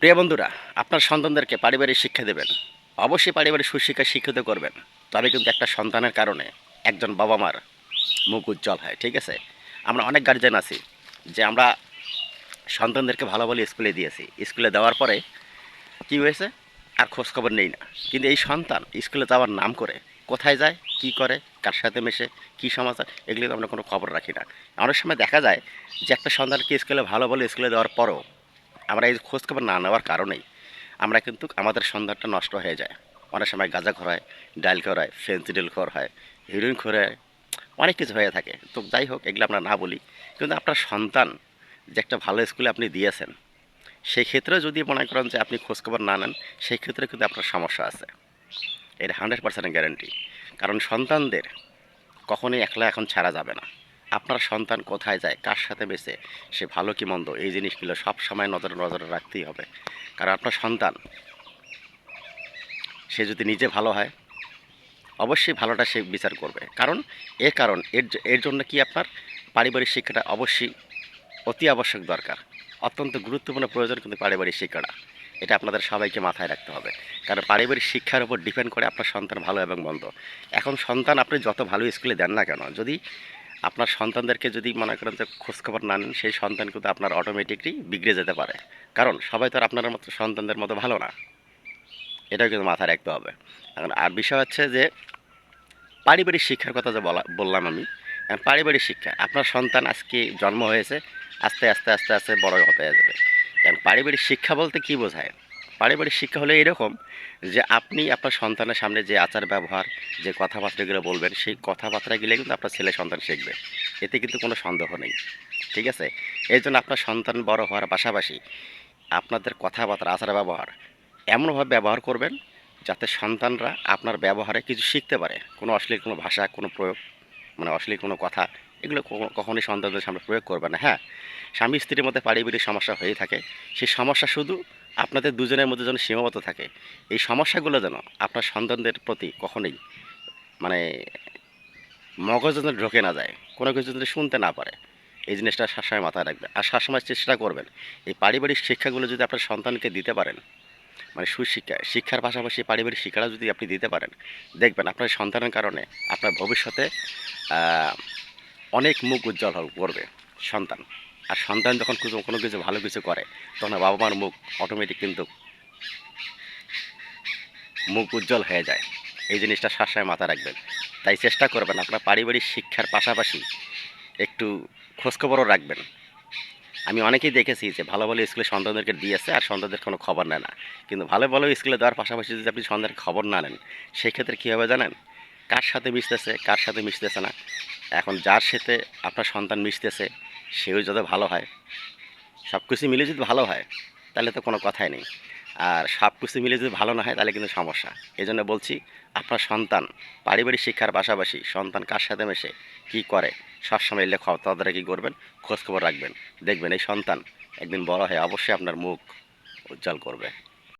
প্রিয় বন্ধুরা, আপনার সন্তানদেরকে পারিবারিক শিক্ষা দেবেন। অবশ্যই পারিবারিক সুশিক্ষা শিক্ষিত করবেন। তবে কিন্তু একটা সন্তানের কারণে একজন বাবা মার মুখ উজ্জ্বল হয়, ঠিক আছে? আমরা অনেক গার্জেন আছি যে আমরা সন্তানদেরকে ভালো বলে স্কুলে দিয়েছি। স্কুলে দেওয়ার পরে কি হয়েছে? আর খোঁজ খবর নেই না। কিন্তু এই সন্তান স্কুলে যাওয়ার নাম করে কোথায় যায়, কি করে, কার সাথে মেশে, কী সমাচার, এগুলো তো আমরা কোনো খবর রাখি না। অনেক সময় দেখা যায় যে একটা সন্তানকে স্কুলে ভালো বলে স্কুলে দেওয়ার পরও আমরা এই খোঁজ খবর না নেওয়ার কারণেই আমরা কিন্তু আমাদের সন্ধানটা নষ্ট হয়ে যায়। অনেক সময় গাঁজা খর হয় ডাইল খর হয় ফেন্সিডিল খর হয়, হিরোইন খর হয়, অনেক কিছু হয়ে থাকে। তো যাই হোক, এগুলো আমরা না বলি। কিন্তু আপনার সন্তান যে একটা ভালো স্কুলে আপনি দিয়েছেন সেই ক্ষেত্রে যদি মনে করেন যে আপনি খোঁজখবর না নেন সেই ক্ষেত্রে কিন্তু আপনার সমস্যা আছে। এটা হান্ড্রেড পার্সেন্ট গ্যারান্টি। কারণ সন্তানদের কখনোই একলা এখন ছাড়া যাবে না। আপনার সন্তান কোথায় যায়, কার সাথে বেছে সে ভালো কি মন্দ, এই জিনিসগুলো সব সময় নজরে নজরে রাখতেই হবে। কারণ আপনার সন্তান, সে যদি নিজে ভালো হয়, অবশ্যই ভালোটা সে বিচার করবে। কারণ, এ কারণ, এর এর জন্য কি আপনার পারিবারিক শিক্ষাটা অবশ্যই অতি আবশ্যক দরকার। অত্যন্ত গুরুত্বপূর্ণ প্রয়োজন কিন্তু পারিবারিক শিক্ষাটা। এটা আপনাদের সবাইকে মাথায় রাখতে হবে। কারণ পারিবারিক শিক্ষার উপর ডিপেন্ড করে আপনার সন্তান ভালো এবং মন্দ। এখন সন্তান আপনি যত ভালো স্কুলে দেন না কেন, যদি আপনার সন্তানদেরকে যদি মনে করেন যে খোঁজখবর না নেন, সেই সন্তান কিন্তু আপনার অটোমেটিকলি বিগড়ে যেতে পারে। কারণ সবাই তো আর আপনার মতো সন্তানদের মতো ভালো না। এটাও কিন্তু মাথায় রাখতে হবে। এখন আর বিষয় হচ্ছে যে, পারিবারিক শিক্ষার কথা যে বলা, বললাম আমি পারিবারিক শিক্ষা, আপনার সন্তান আজকে জন্ম হয়েছে, আস্তে আস্তে আস্তে আস্তে বড় হতে যাবে। এখন পারিবারিক শিক্ষা বলতে কি বোঝায়? পারিবারিক শিক্ষা হলে এরকম যে আপনি আপনার সন্তানের সামনে যে আচার ব্যবহার, যে কথাবার্তাগুলো বলবেন, সেই কথাবার্তাগুলো কিন্তু আপনার ছেলে সন্তান শিখবে। এতে কিন্তু কোনো সন্দেহ নেই। ঠিক আছে? এই জন্য আপনার সন্তান বড় হওয়ার পাশাপাশি আপনাদের কথাবার্তা, আচার ব্যবহার এমনভাবে ব্যবহার করবেন যাতে সন্তানরা আপনার ব্যবহারে কিছু শিখতে পারে। কোনো অশ্লীল কোনো ভাষা, কোনো প্রয়োগ মানে অশ্লীল কোনো কথা এগুলো কখনো- কখনোই সন্তানদের সামনে প্রয়োগ করবে না। হ্যাঁ স্বামী স্ত্রীর মধ্যে পারিবারিক সমস্যা হয়ে থাকে। সেই সমস্যা শুধু আপনাদের দুজনের মধ্যে যেন সীমাবদ্ধ থাকে। এই সমস্যাগুলো যেন আপনার সন্তানদের প্রতি কখনোই মানে মগজ যেন ঢোকে না যায়, কোনো কিছু যদি শুনতে না পারে। এই জিনিসটা সবসময় মাথায় রাখবেন। আর সবসময় চেষ্টা করবেন, এই পারিবারিক শিক্ষাগুলো যদি আপনার সন্তানকে দিতে পারেন মানে সুশিক্ষা, শিক্ষার পাশাপাশি পারিবারিক শিক্ষাটা যদি আপনি দিতে পারেন, দেখবেন আপনার সন্তানের কারণে আপনার ভবিষ্যতে অনেক মুখ উজ্জ্বল করবে সন্তান। আর সন্তান যখন কিছু কোনো কিছু, ভালো কিছু করে, তখন বাবা মার মুখ অটোমেটিক কিন্তু মুখ উজ্জ্বল হয়ে যায়। এই জিনিসটা সবসময় মাথা রাখবেন। তাই চেষ্টা করবেন আপনার পারিবারিক শিক্ষার পাশাপাশি একটু খোঁজখবরও রাখবেন। আমি অনেকেই দেখেছি যে ভালো ভালো স্কুলে সন্তানদেরকে দিয়েছে আর সন্তানদের কোনো খবর নেয় না। কিন্তু ভালো ভালো স্কুলে দেওয়ার পাশাপাশি যদি আপনি সন্তানের খবর না নেন সেই ক্ষেত্রে কী হবে জানেন? কার সাথে মিশতেছে, কার সাথে মিশতেছে না? এখন যার সাথে আপনার সন্তান মিশতেছে, সেও যাতে ভালো হয় সব কিছু মিলে যদি ভালো হয়, তাহলে তো কোনো কথাই নেই। আর সব কিছু মিলে যদি ভালো না হয়, তাহলে কিন্তু সমস্যা। এই জন্য বলছি, আপনার সন্তান পারিবারিক শিক্ষার পাশাপাশি সন্তান কার সাথে মেশে, কী করে, সবসময় এলে তাদের কী করবেন খোঁজখবর রাখবেন, দেখবেন এই সন্তান একদিন বড় হয় অবশ্যই আপনার মুখ উজ্জ্বল করবে।